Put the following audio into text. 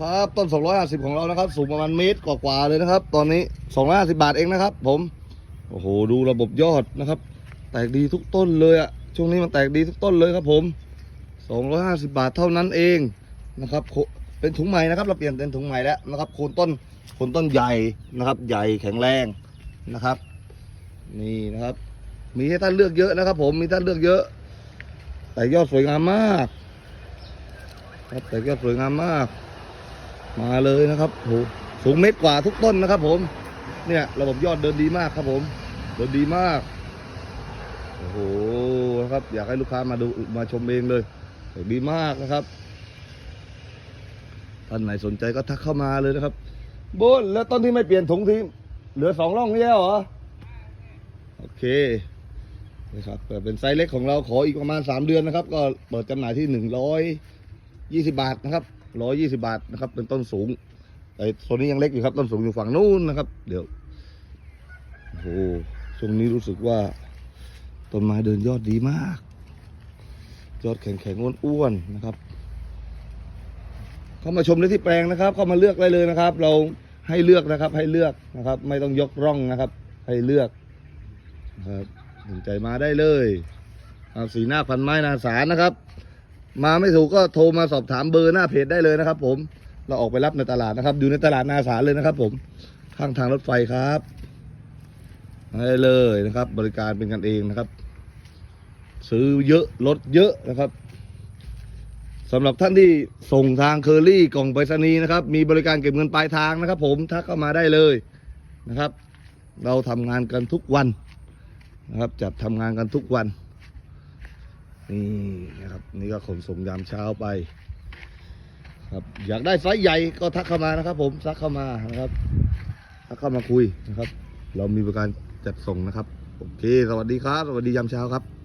ครับต้น 250 ของเรานะครับ สูงประมาณเมตรกว่าๆเลยนะครับ ตอนนี้ 250 บาทเองนะครับ ผม โอ้โห ดูระบบยอดนะครับ แตกดีทุกต้นเลยอะช่วงนี้มันแตกดีทุกต้นเลยครับ ผม 250 บาทเท่านั้นเองนะครับ เป็นถุงใหม่นะครับ เราเปลี่ยนเป็นถุงใหม่แล้วนะครับ โคนต้น โคนต้นใหญ่นะครับ ใหญ่แข็งแรงนะครับ นี่นะครับ มีให้ท่านเลือกเยอะนะครับ ผม มีท่านเลือกเยอะ แต่ยอดสวยงามมากครับแต่ยอดสวยงามมาก มาเลยนะครับโหสูงเมตรกว่าทุกต้นนะครับ ผม เนี่ยระบบยอดเดินดีมากครับ ผม เดินดีมากโอ้โหครับ อยากให้ลูกค้ามาดูมาชมเองเลยเดินดีมากนะครับท่านไหนสนใจก็ทักเข้ามาเลยนะครับโบนแล้วต้นที่ไม่เปลี่ยนถุงทีเหลือสองร่องนี่แล้วเหรอโอเคนะครับเปิดเป็นไซส์เล็กของเราขออีกประมาณสามเดือนนะครับ ก็เปิดจำหน่ายที่หนึ่งร้อยยี่สิบาทนะครับ ร้อยยี่สิบาทนะครับ เป็นต้นสูงแต่โซนนี้ยังเล็กอยู่ครับ ต้นสูงอยู่ฝั่งนู้นนะครับ เดี๋ยวโอ้โหช่วงนี้รู้สึกว่าต้นไม้เดินยอดดีมาก ยอดแข็งแข็งอ้วนๆนะครับ เข้ามาชมได้ที่แปลงนะครับ เข้ามาเลือกได้เลยนะครับ เราให้เลือกนะครับ ให้เลือกนะครับ ไม่ต้องยกร่องนะครับ ให้เลือกนะครับสนใจมาได้เลยสีหน้าพันไม้นาสารนะครับ มาไม่ถูกก็โทรมาสอบถามเบอร์หน้าเพจได้เลยนะครับ ผมเราออกไปรับในตลาดนะครับ อยู่ในตลาดนาสารเลยนะครับ ผมข้างทางรถไฟครับได้เลยนะครับ บริการเป็นกันเองนะครับ ซื้อเยอะลดเยอะนะครับสำหรับท่านที่ส่งทางเคอรี่กล่องไปรษณีย์นะครับ มีบริการเก็บเงินปลายทางนะครับ ผมทักเข้ามาได้เลยนะครับ เราทำงานกันทุกวันนะครับ จัดทำงานกันทุกวัน นี่นะครับ นี่ก็ขนส่งยามเช้าไป ครับอยากได้ไซส์ใหญ่ก็ทักเข้ามานะครับ ผมทักเข้ามานะครับทักเข้ามาคุยนะครับ เรามีบริการจัดส่งนะครับโอเค สวัสดีครับ สวัสดียามเช้าครับ